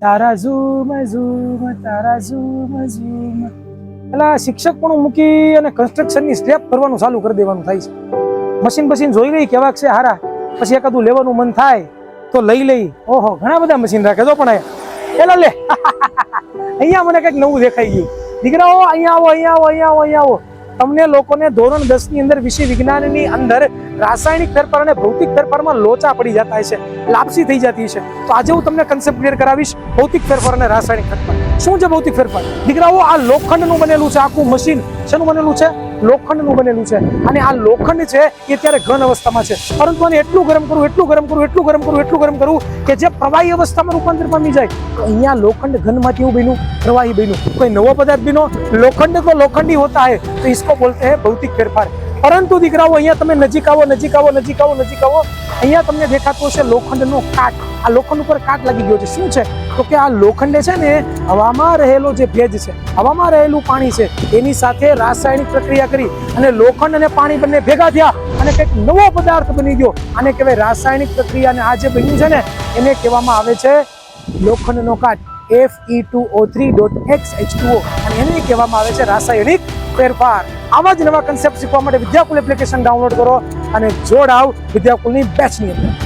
તારા ઝૂમ ઝૂમ, તારા ઝૂમ ઝૂમ. એટલે શિક્ષક પણ મૂકી અને કન્સ્ટ્રક્શનની સ્ટેપ કરવાનું ચાલુ કરી દેવાનું થાય છે. મશીન મશીન જોઈ લઈ કેવાક છે હારા. પછી એકાદું લેવાનું મન થાય, તો લઈ લઈ. ઓહો, ઘણા બધા મશીન રાખે તો પણ અહીંયા. લે. અહીંયા મને કંઈક નવું દેખાઈ ગયું. દીકરાઓ, અહીંયા આવો અહીંયા આવો અહીંયા આવો અહીંયા આવો. તમને લોકોને ધોરણ દસની અંદર વિષય વિજ્ઞાનની અંદર રાસાયણિક ફેરફાર અને ભૌતિક ફેરફારમાં લોચા પડી જતા છે, લાપસી થઈ જતી છે. તો આજે હું તમને કન્સેપ્ટ ક્લિયર કરાવીશ, ભૌતિક ફેરફાર અને રાસાયણિક ફેરફાર. શું છે ભૌતિક ફેરફાર? દીકરાઓ, આ લોખંડનું બનેલું છે, આખું મશીન શેનું બનેલું છે? લોખંડનું બનેલું છે. અને આ લોખંડ છે એ ત્યારે ઘન અવસ્થામાં છે. પરંતુ આને એટલું ગરમ કરું, એટલું ગરમ કરું, એટલું ગરમ કરું, એટલું ગરમ કરું કે જે પ્રવાહી અવસ્થામાં રૂપાંતર પામી જાય. અહીંયા લોખંડ ઘનમાંથી એવું બન્યું, પ્રવાહી બન્યું. કોઈ નવો પદાર્થ બન્યો? લોખંડ તો લોખંડી હોતા હે. તો ઇસકો બોલતે હે ભૌતિક ફેરફાર. પરંતુ દીકરાઓ, અહીંયા તમે નજીક આવો નજીક આવો નજીક આવો નજીક આવો, અહીંયા તમને દેખાતો છે લોખંડનો કાટ આ લોખંડ ઉપર કાટ લાગી ગયો છે. શું છે? તો કે આ લોખંડે છે ને હવામાં રહેલો જે ભેજ છે, હવામાં રહેલું પાણી છે, એની સાથે રાસાયણિક પ્રક્રિયા કરી અને લોખંડ અને પાણી બંને ભેગા થયા અને કંઈક નવો પદાર્થ બની ગયો. આને કહેવાય રાસાયણિક પ્રક્રિયા અને આ જે બન્યું છે ને, એને કહેવામાં આવે છે લોખંડનો કાટ F E two O three dot X H two અને એને કહેવામાં આવે છે રાસાયણિક ફેરફાર આવા જ નવા કન્સેપ્ટ શીખવા માટે વિદ્યાકુલ એપ્લિકેશન ડાઉનલોડ કરો અને જોડાવ વિદ્યાકુલની બેચની અંદર.